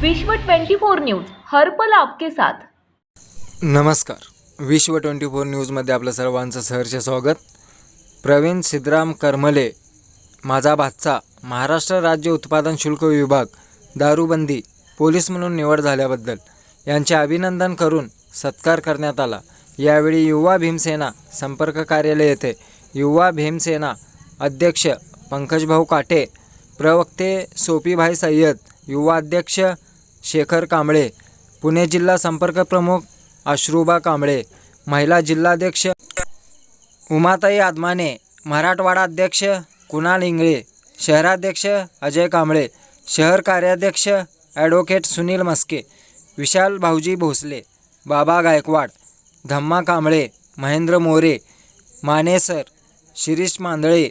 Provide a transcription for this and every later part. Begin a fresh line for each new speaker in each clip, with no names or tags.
विश्व 24 न्यूज हर्पल आपके साथ.
नमस्कार. विश्व ट्वेंटी फोर न्यूजमध्ये आपलं सर्वांचं सहर्ष स्वागत. प्रवीण सिद्धराम करमले माझा भातचा महाराष्ट्र राज्य उत्पादन शुल्क विभाग दारूबंदी पोलीस म्हणून निवड झाल्याबद्दल यांचे अभिनंदन करून सत्कार करण्यात आला. यावेळी युवा भीमसेना संपर्क कार्यालय येथे युवा भीमसेना अध्यक्ष पंकजभाऊ काटे प्रवक्ते सोपीभाई सय्यद युवा अध्यक्ष शेखर कांबळे पुणे जिल्हा संपर्क प्रमुख अश्रुबा कांबळे महिला जिल्हाध्यक्ष उमाताई आदमाने मराठवाडा अध्यक्ष कुणाल इंगळे शहराध्यक्ष अजय कांबळे शहर कार्याध्यक्ष ॲडव्होकेट सुनील मस्के विशाल भाऊजी भोसले बाबा गायकवाड धम्मा कांबळे महेंद्र मोरे मानेसर शिरीष मांदळे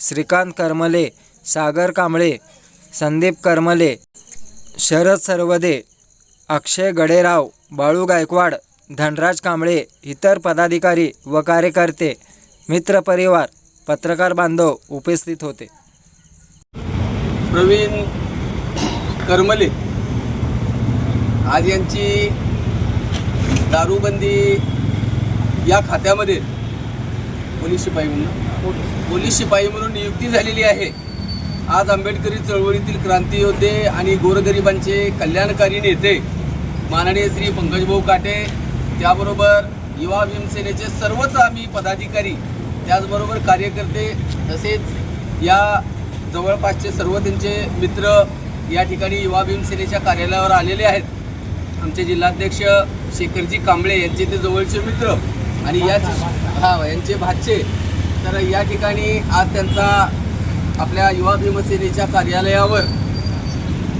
श्रीकांत करमले सागर कांबळे संदीप करमले शरद सरवदे अक्षय गडेराव बाळू गायकवाड धनराज कांबळे इतर पदाधिकारी व कार्यकर्ते मित्रपरिवार पत्रकार बांधव उपस्थित होते.
प्रवीण करमले आज यांची दारूबंदी या खात्यामध्ये पोलीस शिपाई म्हणून. पोलीस शिपाई म्हणून नियुक्ती झालेली आहे. आज आंबेडकरी चळवळीतील क्रांती योद्धे आणि गोरगरिबांचे कल्याणकारी नेते माननीय श्री पंकजभाऊ काटे त्याबरोबर युवा भीमसेनेचे सर्वच आम्ही पदाधिकारी त्याचबरोबर कार्यकर्ते तसेच या जवळपासचे सर्व त्यांचे मित्र या ठिकाणी युवा भीमसेनेच्या कार्यालयावर आलेले आहेत. आमचे जिल्हाध्यक्ष शेखरजी कांबळे यांचे ते जवळचे मित्र आणि याच हा यांचे भाचे. तर या ठिकाणी आज त्यांचा आपल्या युवा भीमसेनेच्या कार्यालयावर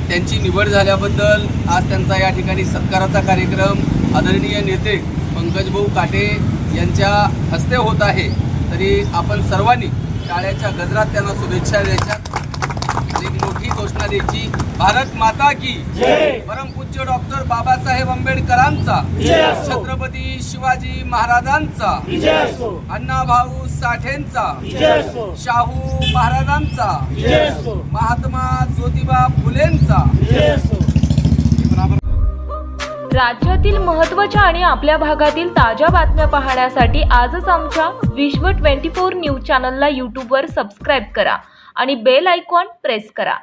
त्यांची निवड झाल्याबद्दल आज त्यांचा या ठिकाणी सत्काराचा कार्यक्रम आदरणीय नेते पंकजभाऊ काटे यांच्या हस्ते होत आहे. तरी आपण सर्वांनी टाळ्याच्या गजरात त्यांना शुभेच्छा द्यायच्या. द्यायची भारत माता की परमपूज्य डॉक्टर बाबासाहेब आंबेडकरांचा. छत्रपती शिवाजी महाराजांचा. अण्णाभाऊ साठेंचा. शाहू महाराजांचा. महात्मा ज्योतिबा फुलेंचा.
राज्यातील महत्त्वाच्या आणि आपल्या भागातील ताज्या बातम्या पाहण्यासाठी आजच आमच्या विश्व 24 न्यूज चॅनलला यूट्यूबवर सबस्क्राईब करा आणि बेल आयकॉन प्रेस करा.